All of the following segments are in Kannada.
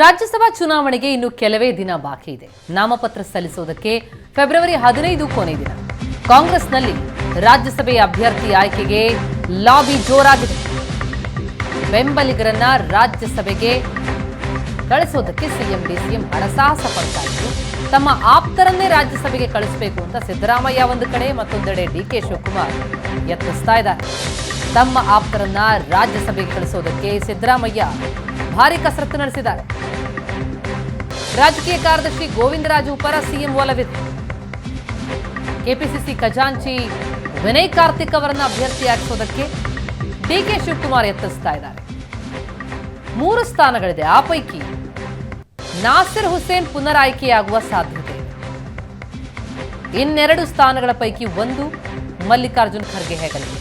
ರಾಜ್ಯಸಭಾ ಚುನಾವಣೆಗೆ ಇನ್ನು ಕೆಲವೇ ದಿನ ಬಾಕಿ ಇದೆ. ನಾಮಪತ್ರ ಸಲ್ಲಿಸುವುದಕ್ಕೆ ಫೆಬ್ರವರಿ ಹದಿನೈದು ಕೊನೆ ದಿನ. ಕಾಂಗ್ರೆಸ್ನಲ್ಲಿ ರಾಜ್ಯಸಭೆಯ ಅಭ್ಯರ್ಥಿ ಆಯ್ಕೆಗೆ ಲಾಬಿ ಜೋರಾಗಿದೆ. ಬೆಂಬಲಿಗರನ್ನ ರಾಜ್ಯಸಭೆಗೆ ಕಳಿಸೋದಕ್ಕೆ ಸಿಎಂ, ಡಿಸಿಎಂ ಹರಸಾಹಸ ಪಡ್ತಾ ಇದ್ದು ತಮ್ಮ ಆಪ್ತರನ್ನೇ ರಾಜ್ಯಸಭೆಗೆ ಕಳಿಸಬೇಕು ಅಂತ ಸಿದ್ದರಾಮಯ್ಯ ಒಂದು ಕಡೆ ಮತ್ತೊಂದೆಡೆ ಡಿ ಕೆ ಶಿವಕುಮಾರ್ ಯತ್ನಿಸ್ತಾ ಇದ್ದಾರೆ. ತಮ್ಮ ಆಪ್ತರನ್ನ ರಾಜ್ಯಸಭೆಗೆ ಕಳಿಸೋದಕ್ಕೆ ಸಿದ್ದರಾಮಯ್ಯ ಭಾರಿ ಕಸರತ್ತು ನಡೆಸಿದ್ದಾರೆ. ರಾಜಕೀಯ ಕಾರ್ಯದರ್ಶಿ ಗೋವಿಂದರಾಜು ಪರ ಸಿಎಂ ಒಲವಿದೆ. ಕೆಪಿಸಿಸಿ ಖಜಾಂಚಿ ವಿನಯ್ ಕಾರ್ತಿಕ್ ಅವರನ್ನ ಅಭ್ಯರ್ಥಿಯಾಗಿಸೋದಕ್ಕೆ ಡಿಕೆ ಶಿವಕುಮಾರ್ ಯತ್ನಿಸ್ತಾ ಇದ್ದಾರೆ. ಮೂರು ಸ್ಥಾನಗಳಿದೆ. ಆ ಪೈಕಿ ನಾಸಿರ್ ಹುಸೇನ್ ಪುನರಾಯ್ಕೆಯಾಗುವ ಸಾಧ್ಯತೆ ಇನ್ನೆರಡು ಸ್ಥಾನಗಳ ಪೈಕಿ ಒಂದು ಮಲ್ಲಿಕಾರ್ಜುನ್ ಖರ್ಗೆ ಹೆಗಲಿಗೆ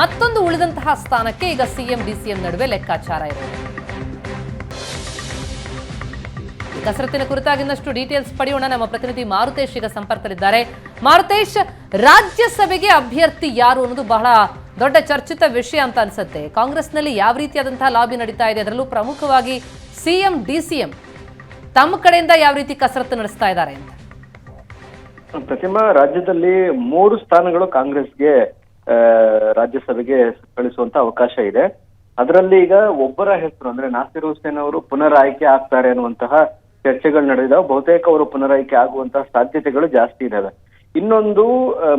ಮತ್ತೊಂದು ಉಳಿದಂತಹ ಸ್ಥಾನಕ್ಕೆ ಈಗ ಸಿಎಂ, ಡಿಸಿಎಂ ನಡುವೆ ಲೆಕ್ಕಾಚಾರ ಇದೆ ಕಸರತ್ತಿನ ಕುರಿತಾಗಿ ಇನ್ನಷ್ಟು ಡೀಟೇಲ್ಸ್ ಪಡೆಯೋಣ. ನಮ್ಮ ಪ್ರತಿನಿಧಿ ಮಾರುತೇಶ್ ಈಗ ಸಂಪರ್ಕದಲ್ಲಿದ್ದಾರೆ. ಮಾರುತೇಶ್, ರಾಜ್ಯಸಭೆಗೆ ಅಭ್ಯರ್ಥಿ ಯಾರು ಅನ್ನೋದು ಬಹಳ ದೊಡ್ಡ ಚರ್ಚಿತ ವಿಷಯ ಅಂತ ಅನ್ಸುತ್ತೆ. ಕಾಂಗ್ರೆಸ್ನಲ್ಲಿ ಯಾವ ರೀತಿಯಾದಂತಹ ಲಾಬಿ ನಡೀತಾ ಇದೆ? ಅದರಲ್ಲೂ ಪ್ರಮುಖವಾಗಿ ಸಿಎಂ, ಡಿಸಿಎಂ ತಮ್ಮ ಕಡೆಯಿಂದ ಯಾವ ರೀತಿ ಕಸರತ್ತು ನಡೆಸ್ತಾ ಇದ್ದಾರೆ ಅಂತ. ಪ್ರತಿಮಾ, ರಾಜ್ಯದಲ್ಲಿ ಮೂರು ಸ್ಥಾನಗಳು ಕಾಂಗ್ರೆಸ್ಗೆ ರಾಜ್ಯಸಭೆಗೆ ಕಳಿಸುವಂತ ಅವಕಾಶ ಇದೆ. ಅದರಲ್ಲಿ ಈಗ ಒಬ್ಬರ ಹೆಸರು, ಅಂದ್ರೆ ನಾಸಿರ್ ಹುಸೇನ್ ಅವರು ಪುನರ್ ಆಯ್ಕೆ ಆಗ್ತಾರೆ ಅನ್ನುವಂತಹ ಚರ್ಚೆಗಳು ನಡೆದಿದಾವೆ. ಬಹುತೇಕ ಅವರು ಪುನರಾಯ್ಕೆ ಆಗುವಂತಹ ಸಾಧ್ಯತೆಗಳು ಜಾಸ್ತಿ ಇದಾವೆ. ಇನ್ನೊಂದು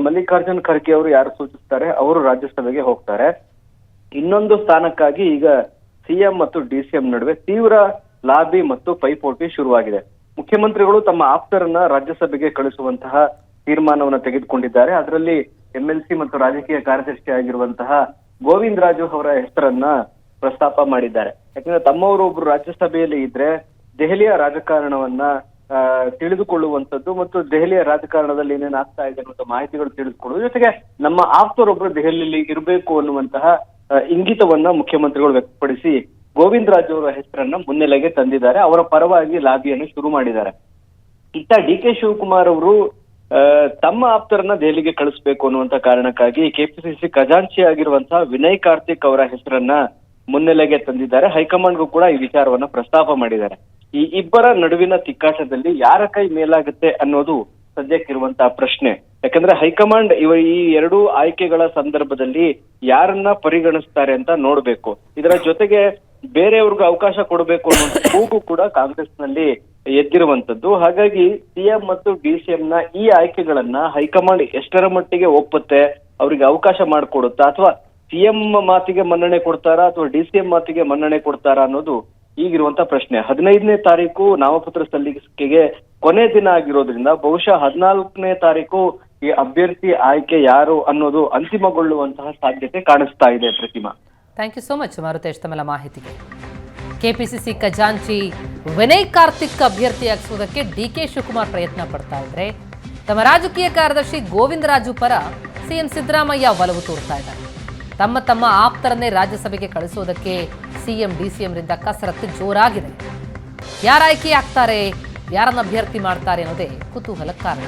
ಮಲ್ಲಿಕಾರ್ಜುನ್ ಖರ್ಗೆ ಅವರು ಯಾರು ಸೂಚಿಸ್ತಾರೆ? ಅವರು ರಾಜ್ಯಸಭೆಗೆ ಹೋಗ್ತಾರೆ. ಇನ್ನೊಂದು ಸ್ಥಾನಕ್ಕಾಗಿ ಈಗ ಸಿಎಂ ಮತ್ತು ಡಿಸಿಎಂ ನಡುವೆ ತೀವ್ರ ಲಾಬಿ ಮತ್ತು ಪೈಪೋಟಿ ಶುರುವಾಗಿದೆ. ಮುಖ್ಯಮಂತ್ರಿಗಳು ತಮ್ಮ ಆಪ್ತರನ್ನ ರಾಜ್ಯಸಭೆಗೆ ಕಳಿಸುವಂತಹ ತೀರ್ಮಾನವನ್ನು ತೆಗೆದುಕೊಂಡಿದ್ದಾರೆ. ಅದರಲ್ಲಿ ಎಂಎಲ್ಸಿ ಮತ್ತು ರಾಜಕೀಯ ಕಾರ್ಯದರ್ಶಿ ಆಗಿರುವಂತಹ ಗೋವಿಂದ್ ರಾಜು ಅವರ ಹೆಸರನ್ನ ಪ್ರಸ್ತಾಪ ಮಾಡಿದ್ದಾರೆ. ಯಾಕಂದ್ರೆ ತಮ್ಮವರು ಒಬ್ರು ರಾಜ್ಯಸಭೆಯಲ್ಲಿ ಇದ್ರೆ ದೆಹಲಿಯ ರಾಜಕಾರಣವನ್ನ ತಿಳಿದುಕೊಳ್ಳುವಂಥದ್ದು ಮತ್ತು ದೆಹಲಿಯ ರಾಜಕಾರಣದಲ್ಲಿ ಏನೇನು ಆಗ್ತಾ ಇದೆ ಅನ್ನುವಂಥ ಮಾಹಿತಿಗಳು ತಿಳಿದುಕೊಳ್ಳುವ ಜೊತೆಗೆ ನಮ್ಮ ಆಪ್ತರೊಬ್ರು ದೆಹಲಿಯಲ್ಲಿ ಇರಬೇಕು ಅನ್ನುವಂತಹ ಇಂಗಿತವನ್ನ ಮುಖ್ಯಮಂತ್ರಿಗಳು ವ್ಯಕ್ತಪಡಿಸಿ ಗೋವಿಂದ್ ರಾಜ್ ಅವರ ಹೆಸರನ್ನ ಮುನ್ನೆಲೆಗೆ ತಂದಿದ್ದಾರೆ. ಅವರ ಪರವಾಗಿ ಲಾಬಿಯನ್ನು ಶುರು ಮಾಡಿದ್ದಾರೆ. ಇತ್ತ ಡಿ ಕೆ ಶಿವಕುಮಾರ್ ಅವರು ತಮ್ಮ ಆಪ್ತರನ್ನ ದೆಹಲಿಗೆ ಕಳಿಸಬೇಕು ಅನ್ನುವಂತ ಕಾರಣಕ್ಕಾಗಿ ಕೆಪಿಸಿಸಿ ಖಜಾಂಚಿ ಆಗಿರುವಂತಹ ವಿನಯ್ ಕಾರ್ತಿಕ್ ಅವರ ಹೆಸರನ್ನ ಮುನ್ನೆಲೆಗೆ ತಂದಿದ್ದಾರೆ. ಹೈಕಮಾಂಡ್ಗೂ ಕೂಡ ಈ ವಿಚಾರವನ್ನ ಪ್ರಸ್ತಾಪ ಮಾಡಿದ್ದಾರೆ. ಈ ಇಬ್ಬರ ನಡುವಿನ ತಿಕ್ಕಾಟದಲ್ಲಿ ಯಾರ ಕೈ ಮೇಲಾಗುತ್ತೆ ಅನ್ನೋದು ಸದ್ಯಕ್ಕಿರುವಂತಹ ಪ್ರಶ್ನೆ. ಯಾಕಂದ್ರೆ ಹೈಕಮಾಂಡ್ ಇವ ಈ ಎರಡು ಆಯ್ಕೆಗಳ ಸಂದರ್ಭದಲ್ಲಿ ಯಾರನ್ನ ಪರಿಗಣಿಸ್ತಾರೆ ಅಂತ ನೋಡ್ಬೇಕು. ಇದರ ಜೊತೆಗೆ ಬೇರೆಯವ್ರಿಗೂ ಅವಕಾಶ ಕೊಡಬೇಕು ಅನ್ನೋ ಕೂಗು ಕೂಡ ಕಾಂಗ್ರೆಸ್ನಲ್ಲಿ ಎದ್ದಿರುವಂತದ್ದು. ಹಾಗಾಗಿ ಸಿಎಂ ಮತ್ತು ಡಿಸಿಎಂ ನ ಈ ಆಯ್ಕೆಗಳನ್ನ ಹೈಕಮಾಂಡ್ ಎಷ್ಟರ ಮಟ್ಟಿಗೆ ಒಪ್ಪುತ್ತೆ, ಅವರಿಗೆ ಅವಕಾಶ ಮಾಡಿಕೊಡುತ್ತಾ, ಅಥವಾ ಸಿಎಂ ಮಾತಿಗೆ ಮನ್ನಣೆ ಕೊಡ್ತಾರಾ, ಅಥವಾ ಡಿಸಿಎಂ ಮಾತಿಗೆ ಮನ್ನಣೆ ಕೊಡ್ತಾರಾ ಅನ್ನೋದು ಈಗಿರುವಂತ ಪ್ರಶ್ನೆ. ಹದಿನೈದನೇ ತಾರೀಕು ನಾಮಪತ್ರ ಸಲ್ಲಿಕೆಗೆ ಕೊನೆ ದಿನ ಆಗಿರೋದ್ರಿಂದ ಬಹುಶಃ ಹದಿನಾಲ್ಕನೇ ತಾರೀಕು ಈ ಅಭ್ಯರ್ಥಿ ಆಯ್ಕೆ ಯಾರು ಅನ್ನೋದು ಅಂತಿಮಗೊಳ್ಳುವಂತಹ ಸಾಧ್ಯತೆ ಕಾಣಿಸ್ತಾ ಇದೆ Prathima. Thank you so much Marutesh, ತಮ್ಮೆಲ್ಲ ಮಾಹಿತಿಗೆ. ಕೆಪಿಸಿಸಿ ಖಜಾಂಚಿ ವಿನಯ್ ಕಾರ್ತಿಕ್ ಅಭ್ಯರ್ಥಿಯಾಗಿಸುವುದಕ್ಕೆ ಡಿ ಕೆ ಶಿವಕುಮಾರ್ ಪ್ರಯತ್ನ ಪಡ್ತಾ ಇದ್ರೆ, ತಮ್ಮ ರಾಜಕೀಯ ಕಾರ್ಯದರ್ಶಿ ಗೋವಿಂದರಾಜು ಪರ ಸಿಎಂ ಸಿದ್ದರಾಮಯ್ಯ ಒಲವು ತೋರ್ತಾ ಇದ್ದಾರೆ. ತಮ್ಮ ತಮ್ಮ ಆಪ್ತರನ್ನೇ ರಾಜ್ಯಸಭೆಗೆ ಕಳಿಸೋದಕ್ಕೆ ಸಿಎಂ ಡಿಸಿಎಂರಿಂದ ಕಸರತ್ತು ಜೋರಾಗಿದೆ. ಯಾರ ಆಯ್ಕೆ ಆಗ್ತಾರೆ, ಯಾರನ್ನ ಅಭ್ಯರ್ಥಿ ಮಾಡ್ತಾರೆ ಅನ್ನೋದೇ ಕುತೂಹಲ ಕಾರಣ